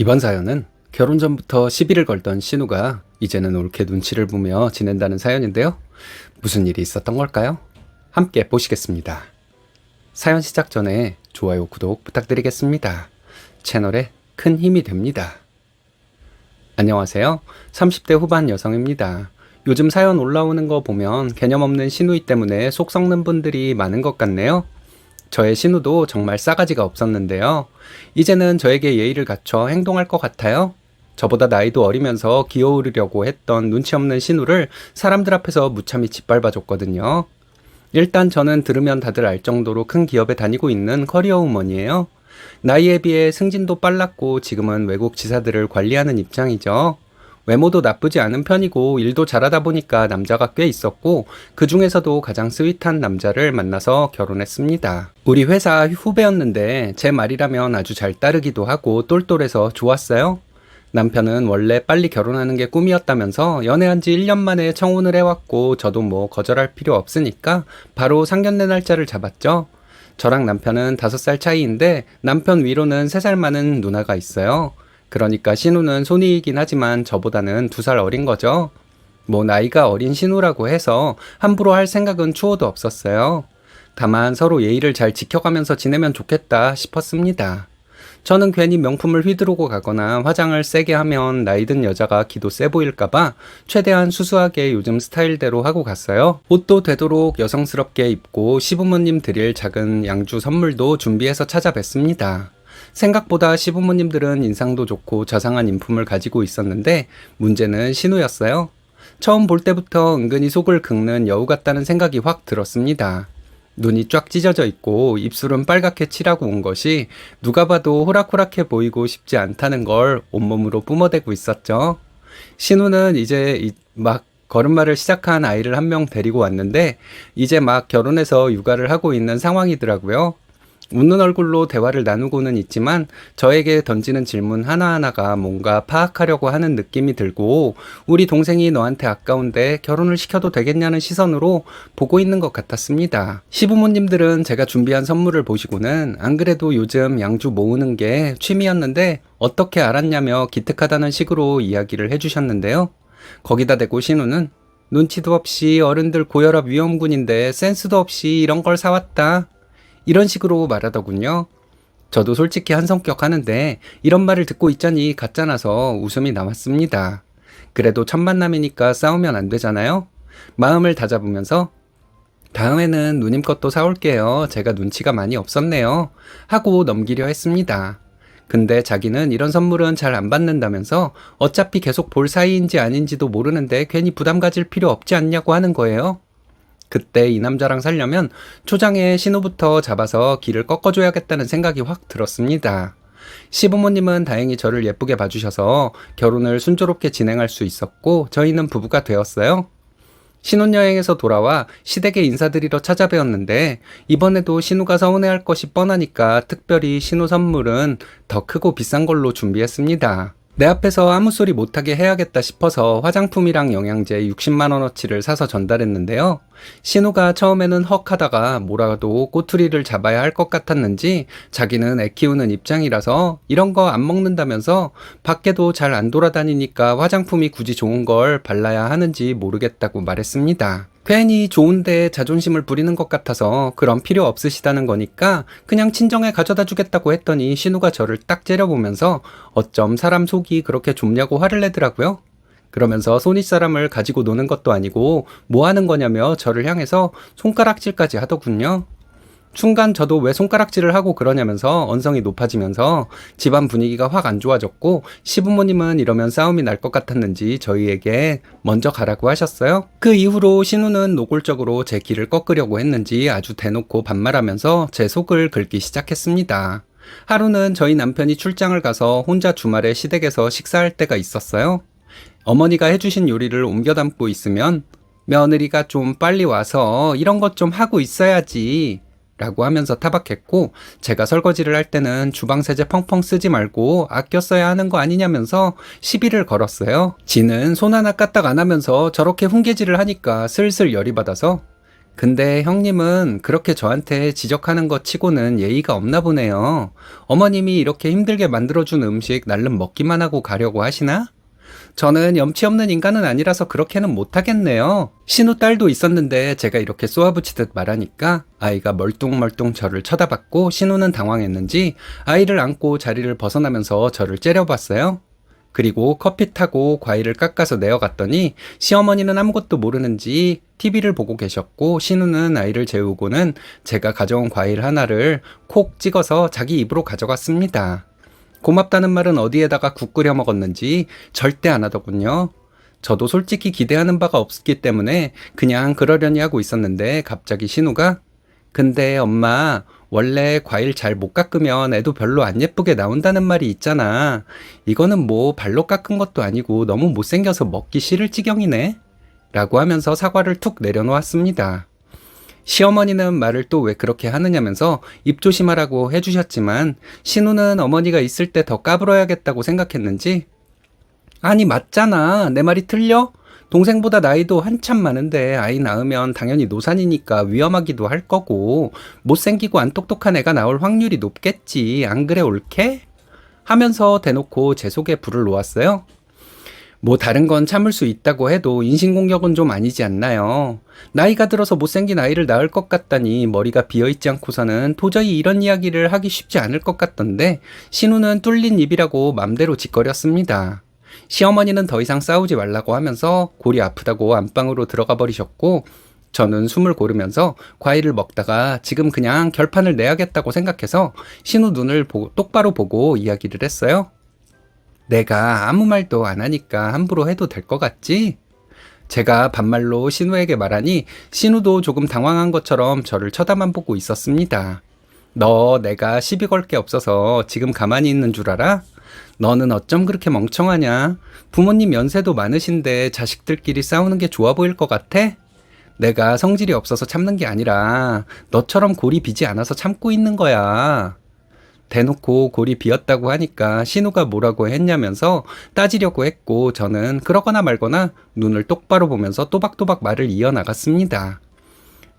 이번 사연은 결혼 전부터 시비를 걸던 신우가 이제는 옳게 눈치를 보며 지낸다는 사연인데요. 무슨 일이 있었던 걸까요? 함께 보시겠습니다. 사연 시작 전에 좋아요, 구독 부탁드리겠습니다. 채널에 큰 힘이 됩니다. 안녕하세요. 30대 후반 여성입니다. 요즘 사연 올라오는 거 보면 개념 없는 신우이 때문에 속 썩는 분들이 많은 것 같네요. 저의 신우도 정말 싸가지가 없었는데요. 이제는 저에게 예의를 갖춰 행동할 것 같아요. 저보다 나이도 어리면서 기어오르려고 했던 눈치 없는 신우를 사람들 앞에서 무참히 짓밟아줬거든요. 일단 저는 들으면 다들 알 정도로 큰 기업에 다니고 있는 커리어 우먼이에요. 나이에 비해 승진도 빨랐고 지금은 외국 지사들을 관리하는 입장이죠. 외모도 나쁘지 않은 편이고 일도 잘하다 보니까 남자가 꽤 있었고 그 중에서도 가장 스윗한 남자를 만나서 결혼했습니다. 우리 회사 후배였는데 제 말이라면 아주 잘 따르기도 하고 똘똘해서 좋았어요. 남편은 원래 빨리 결혼하는 게 꿈이었다면서 연애한 지 1년 만에 청혼을 해왔고 저도 뭐 거절할 필요 없으니까 바로 상견례 날짜를 잡았죠. 저랑 남편은 5살 차이인데 남편 위로는 3살 많은 누나가 있어요. 그러니까 신우는 손이이긴 하지만 저보다는 2살 어린 거죠. 뭐 나이가 어린 신우라고 해서 함부로 할 생각은 추호도 없었어요. 다만 서로 예의를 잘 지켜가면서 지내면 좋겠다 싶었습니다. 저는 괜히 명품을 휘두르고 가거나 화장을 세게 하면 나이 든 여자가 기도 세 보일까봐 최대한 수수하게 요즘 스타일대로 하고 갔어요. 옷도 되도록 여성스럽게 입고 시부모님 드릴 작은 양주 선물도 준비해서 찾아뵀습니다. 생각보다 시부모님들은 인상도 좋고 자상한 인품을 가지고 있었는데 문제는 신우였어요. 처음 볼 때부터 은근히 속을 긁는 여우 같다는 생각이 확 들었습니다. 눈이 쫙 찢어져 있고 입술은 빨갛게 칠하고 온 것이 누가 봐도 호락호락해 보이고 싶지 않다는 걸 온몸으로 뿜어대고 있었죠. 신우는 이제 이- 막 걸음마를 시작한 아이를 한 명 데리고 왔는데 이제 막 결혼해서 육아를 하고 있는 상황이더라고요. 웃는 얼굴로 대화를 나누고는 있지만 저에게 던지는 질문 하나하나가 뭔가 파악하려고 하는 느낌이 들고 우리 동생이 너한테 아까운데 결혼을 시켜도 되겠냐는 시선으로 보고 있는 것 같았습니다. 시부모님들은 제가 준비한 선물을 보시고는 안 그래도 요즘 양주 모으는 게 취미였는데 어떻게 알았냐며 기특하다는 식으로 이야기를 해주셨는데요. 거기다 대고 신우는 눈치도 없이 어른들 고혈압 위험군인데 센스도 없이 이런 걸 사왔다. 이런 식으로 말하더군요. 저도 솔직히 한 성격 하는데 이런 말을 듣고 있자니 가짜나서 웃음이 나왔습니다. 그래도 첫 만남이니까 싸우면 안 되잖아요? 마음을 다잡으면서 다음에는 누님 것도 사올게요. 제가 눈치가 많이 없었네요. 하고 넘기려 했습니다. 근데 자기는 이런 선물은 잘 안 받는다면서 어차피 계속 볼 사이인지 아닌지도 모르는데 괜히 부담 가질 필요 없지 않냐고 하는 거예요. 그때 이 남자랑 살려면 초장에 신호부터 잡아서 길을 꺾어줘야겠다는 생각이 확 들었습니다. 시부모님은 다행히 저를 예쁘게 봐주셔서 결혼을 순조롭게 진행할 수 있었고 저희는 부부가 되었어요. 신혼여행에서 돌아와 시댁에 인사드리러 찾아뵈었는데 이번에도 신우가 서운해할 것이 뻔하니까 특별히 신우 선물은 더 크고 비싼 걸로 준비했습니다. 내 앞에서 아무 소리 못하게 해야겠다 싶어서 화장품이랑 영양제 60만원어치를 사서 전달했는데요. 신우가 처음에는 헉 하다가 뭐라도 꼬투리를 잡아야 할 것 같았는지 자기는 애 키우는 입장이라서 이런 거 안 먹는다면서 밖에도 잘 안 돌아다니니까 화장품이 굳이 좋은 걸 발라야 하는지 모르겠다고 말했습니다. 괜히 좋은데 자존심을 부리는 것 같아서 그런 필요 없으시다는 거니까 그냥 친정에 가져다 주겠다고 했더니 신우가 저를 딱 째려보면서 어쩜 사람 속이 그렇게 좁냐고 화를 내더라고요. 그러면서 손윗사람을 가지고 노는 것도 아니고 뭐 하는 거냐며 저를 향해서 손가락질까지 하더군요. 순간 저도 왜 손가락질을 하고 그러냐면서 언성이 높아지면서 집안 분위기가 확 안 좋아졌고 시부모님은 이러면 싸움이 날 것 같았는지 저희에게 먼저 가라고 하셨어요. 그 이후로 신우는 노골적으로 제 길을 꺾으려고 했는지 아주 대놓고 반말하면서 제 속을 긁기 시작했습니다. 하루는 저희 남편이 출장을 가서 혼자 주말에 시댁에서 식사할 때가 있었어요. 어머니가 해주신 요리를 옮겨 담고 있으면 며느리가 좀 빨리 와서 이런 것 좀 하고 있어야지. 라고 하면서 타박했고, 제가 설거지를 할 때는 주방 세제 펑펑 쓰지 말고 아껴 써야 하는 거 아니냐면서 시비를 걸었어요. 지는 손 하나 까딱 안 하면서 저렇게 훈계질을 하니까 슬슬 열이 받아서 근데 형님은 그렇게 저한테 지적하는 것 치고는 예의가 없나 보네요. 어머님이 이렇게 힘들게 만들어준 음식 날름 먹기만 하고 가려고 하시나? 저는 염치 없는 인간은 아니라서 그렇게는 못하겠네요. 신우 딸도 있었는데 제가 이렇게 쏘아붙이듯 말하니까 아이가 멀뚱멀뚱 저를 쳐다봤고 신우는 당황했는지 아이를 안고 자리를 벗어나면서 저를 째려봤어요. 그리고 커피 타고 과일을 깎아서 내어갔더니 시어머니는 아무것도 모르는지 TV를 보고 계셨고 신우는 아이를 재우고는 제가 가져온 과일 하나를 콕 찍어서 자기 입으로 가져갔습니다. 고맙다는 말은 어디에다가 국 끓여 먹었는지 절대 안 하더군요. 저도 솔직히 기대하는 바가 없기 때문에 그냥 그러려니 하고 있었는데 갑자기 신우가 근데 엄마 원래 과일 잘 못 깎으면 애도 별로 안 예쁘게 나온다는 말이 있잖아. 이거는 뭐 발로 깎은 것도 아니고 너무 못생겨서 먹기 싫을 지경이네. 라고 하면서 사과를 툭 내려놓았습니다. 시어머니는 말을 또 왜 그렇게 하느냐면서 입 조심하라고 해주셨지만 신우는 어머니가 있을 때 더 까불어야겠다고 생각했는지 아니 맞잖아 내 말이 틀려? 동생보다 나이도 한참 많은데 아이 낳으면 당연히 노산이니까 위험하기도 할 거고 못생기고 안 똑똑한 애가 나올 확률이 높겠지 안 그래 옳게? 하면서 대놓고 제 속에 불을 놓았어요. 뭐 다른 건 참을 수 있다고 해도 인신공격은 좀 아니지 않나요? 나이가 들어서 못생긴 아이를 낳을 것 같다니 머리가 비어있지 않고서는 도저히 이런 이야기를 하기 쉽지 않을 것 같던데 신우는 뚫린 입이라고 맘대로 짓거렸습니다. 시어머니는 더 이상 싸우지 말라고 하면서 골이 아프다고 안방으로 들어가 버리셨고 저는 숨을 고르면서 과일을 먹다가 지금 그냥 결판을 내야겠다고 생각해서 신우 눈을 보- 똑바로 보고 이야기를 했어요. 내가 아무 말도 안 하니까 함부로 해도 될 것 같지? 제가 반말로 신우에게 말하니 신우도 조금 당황한 것처럼 저를 쳐다만 보고 있었습니다. 너 내가 시비 걸 게 없어서 지금 가만히 있는 줄 알아? 너는 어쩜 그렇게 멍청하냐? 부모님 연세도 많으신데 자식들끼리 싸우는 게 좋아 보일 것 같아? 내가 성질이 없어서 참는 게 아니라 너처럼 골이 비지 않아서 참고 있는 거야. 대놓고 골이 비었다고 하니까 신우가 뭐라고 했냐면서 따지려고 했고 저는 그러거나 말거나 눈을 똑바로 보면서 또박또박 말을 이어나갔습니다.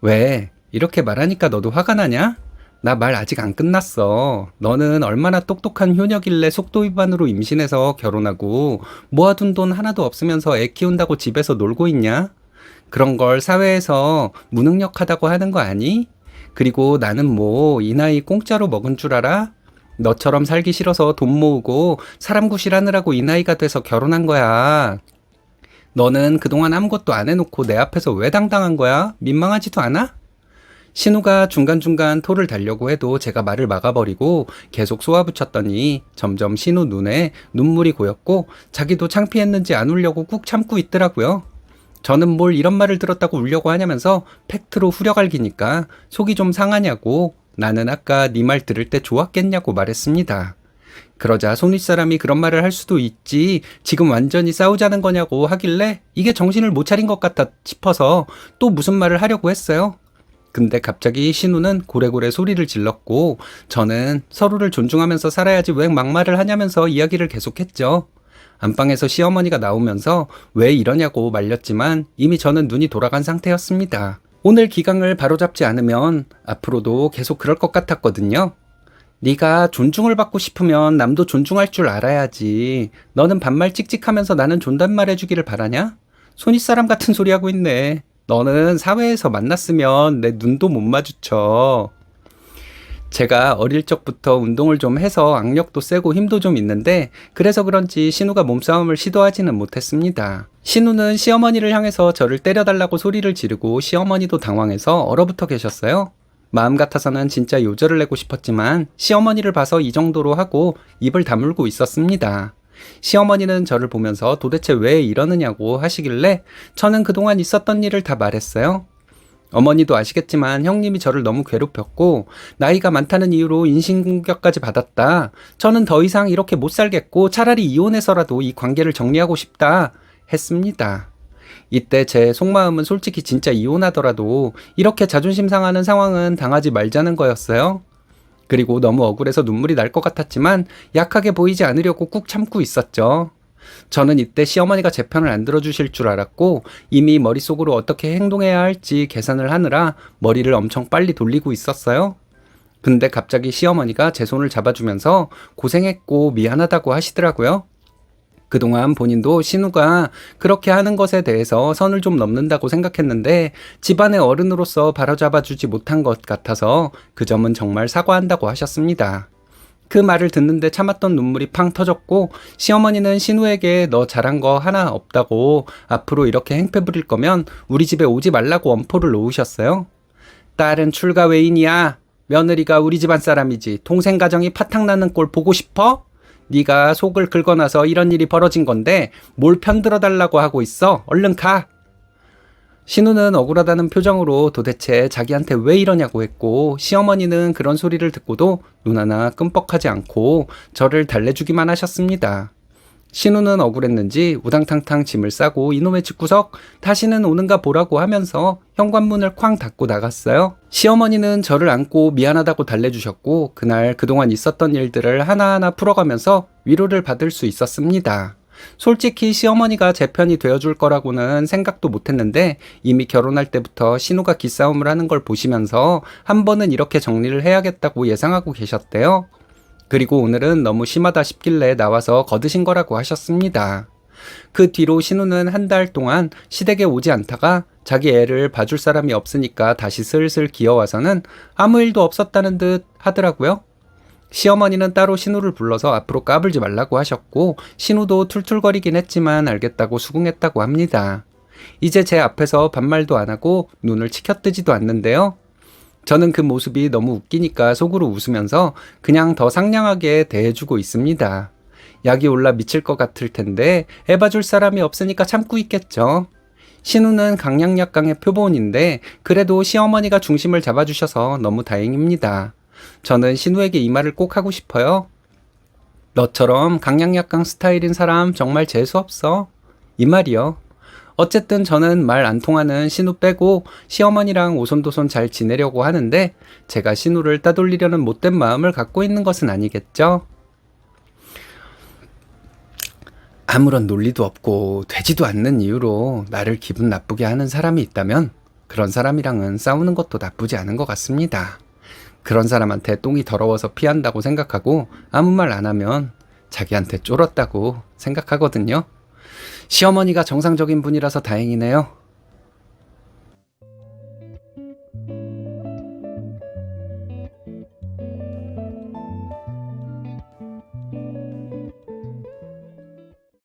왜? 이렇게 말하니까 너도 화가 나냐? 나 말 아직 안 끝났어. 너는 얼마나 똑똑한 효녀길래 속도 위반으로 임신해서 결혼하고 모아둔 돈 하나도 없으면서 애 키운다고 집에서 놀고 있냐? 그런 걸 사회에서 무능력하다고 하는 거 아니? 그리고 나는 뭐 이 나이 공짜로 먹은 줄 알아? 너처럼 살기 싫어서 돈 모으고 사람 구실하느라고 이 나이가 돼서 결혼한 거야. 너는 그동안 아무것도 안 해놓고 내 앞에서 왜 당당한 거야? 민망하지도 않아? 신우가 중간중간 토를 달려고 해도 제가 말을 막아버리고 계속 쏘아붙였더니 점점 신우 눈에 눈물이 고였고 자기도 창피했는지 안 울려고 꾹 참고 있더라고요. 저는 뭘 이런 말을 들었다고 울려고 하냐면서 팩트로 후려갈기니까 속이 좀 상하냐고 나는 아까 네 말 들을 때 좋았겠냐고 말했습니다. 그러자 손윗사람이 그런 말을 할 수도 있지 지금 완전히 싸우자는 거냐고 하길래 이게 정신을 못 차린 것 같아 싶어서 또 무슨 말을 하려고 했어요. 근데 갑자기 신우는 고래고래 소리를 질렀고 저는 서로를 존중하면서 살아야지 왜 막말을 하냐면서 이야기를 계속했죠. 안방에서 시어머니가 나오면서 왜 이러냐고 말렸지만 이미 저는 눈이 돌아간 상태였습니다. 오늘 기강을 바로잡지 않으면 앞으로도 계속 그럴 것 같았거든요. 네가 존중을 받고 싶으면 남도 존중할 줄 알아야지. 너는 반말 찍찍하면서 나는 존댓말 해주기를 바라냐? 손윗사람 같은 소리 하고 있네. 너는 사회에서 만났으면 내 눈도 못 마주쳐. 제가 어릴 적부터 운동을 좀 해서 악력도 세고 힘도 좀 있는데 그래서 그런지 신우가 몸싸움을 시도하지는 못했습니다. 신우는 시어머니를 향해서 저를 때려달라고 소리를 지르고 시어머니도 당황해서 얼어붙어 계셨어요. 마음 같아서는 진짜 요절을 내고 싶었지만 시어머니를 봐서 이 정도로 하고 입을 다물고 있었습니다. 시어머니는 저를 보면서 도대체 왜 이러느냐고 하시길래 저는 그동안 있었던 일을 다 말했어요. 어머니도 아시겠지만 형님이 저를 너무 괴롭혔고 나이가 많다는 이유로 인신공격까지 받았다. 저는 더 이상 이렇게 못 살겠고 차라리 이혼해서라도 이 관계를 정리하고 싶다 했습니다. 이때 제 속마음은 솔직히 진짜 이혼하더라도 이렇게 자존심 상하는 상황은 당하지 말자는 거였어요. 그리고 너무 억울해서 눈물이 날 것 같았지만 약하게 보이지 않으려고 꾹 참고 있었죠. 저는 이때 시어머니가 제 편을 안 들어주실 줄 알았고 이미 머릿속으로 어떻게 행동해야 할지 계산을 하느라 머리를 엄청 빨리 돌리고 있었어요. 근데 갑자기 시어머니가 제 손을 잡아주면서 고생했고 미안하다고 하시더라고요. 그동안 본인도 신우가 그렇게 하는 것에 대해서 선을 좀 넘는다고 생각했는데 집안의 어른으로서 바로잡아주지 못한 것 같아서 그 점은 정말 사과한다고 하셨습니다. 그 말을 듣는데 참았던 눈물이 팡 터졌고 시어머니는 신우에게 너 잘한 거 하나 없다고 앞으로 이렇게 행패 부릴 거면 우리 집에 오지 말라고 엄포를 놓으셨어요. 딸은 출가 외인이야. 며느리가 우리 집안 사람이지. 동생 가정이 파탕나는 꼴 보고 싶어? 네가 속을 긁어놔서 이런 일이 벌어진 건데 뭘 편들어 달라고 하고 있어? 얼른 가. 신우는 억울하다는 표정으로 도대체 자기한테 왜 이러냐고 했고 시어머니는 그런 소리를 듣고도 눈 하나 끔뻑하지 않고 저를 달래주기만 하셨습니다. 신우는 억울했는지 우당탕탕 짐을 싸고 이놈의 집구석 다시는 오는가 보라고 하면서 현관문을 쾅 닫고 나갔어요. 시어머니는 저를 안고 미안하다고 달래주셨고 그날 그동안 있었던 일들을 하나하나 풀어가면서 위로를 받을 수 있었습니다. 솔직히 시어머니가 제 편이 되어줄 거라고는 생각도 못했는데 이미 결혼할 때부터 신우가 기싸움을 하는 걸 보시면서 한 번은 이렇게 정리를 해야겠다고 예상하고 계셨대요. 그리고 오늘은 너무 심하다 싶길래 나와서 거드신 거라고 하셨습니다. 그 뒤로 신우는 한 달 동안 시댁에 오지 않다가 자기 애를 봐줄 사람이 없으니까 다시 슬슬 기어와서는 아무 일도 없었다는 듯 하더라고요. 시어머니는 따로 신우를 불러서 앞으로 까불지 말라고 하셨고 신우도 툴툴거리긴 했지만 알겠다고 수긍했다고 합니다. 이제 제 앞에서 반말도 안 하고 눈을 치켜뜨지도 않는데요. 저는 그 모습이 너무 웃기니까 속으로 웃으면서 그냥 더 상냥하게 대해주고 있습니다. 약이 올라 미칠 것 같을 텐데 애 봐줄 사람이 없으니까 참고 있겠죠. 신우는 강약약강의 표본인데 그래도 시어머니가 중심을 잡아주셔서 너무 다행입니다. 저는 신우에게 이 말을 꼭 하고 싶어요. 너처럼 강약약강 스타일인 사람 정말 재수 없어. 이 말이요. 어쨌든 저는 말 안 통하는 신우 빼고 시어머니랑 오손도손 잘 지내려고 하는데 제가 신우를 따돌리려는 못된 마음을 갖고 있는 것은 아니겠죠? 아무런 논리도 없고 되지도 않는 이유로 나를 기분 나쁘게 하는 사람이 있다면 그런 사람이랑은 싸우는 것도 나쁘지 않은 것 같습니다. 그런 사람한테 똥이 더러워서 피한다고 생각하고 아무 말 안 하면 자기한테 쫄았다고 생각하거든요. 시어머니가 정상적인 분이라서 다행이네요.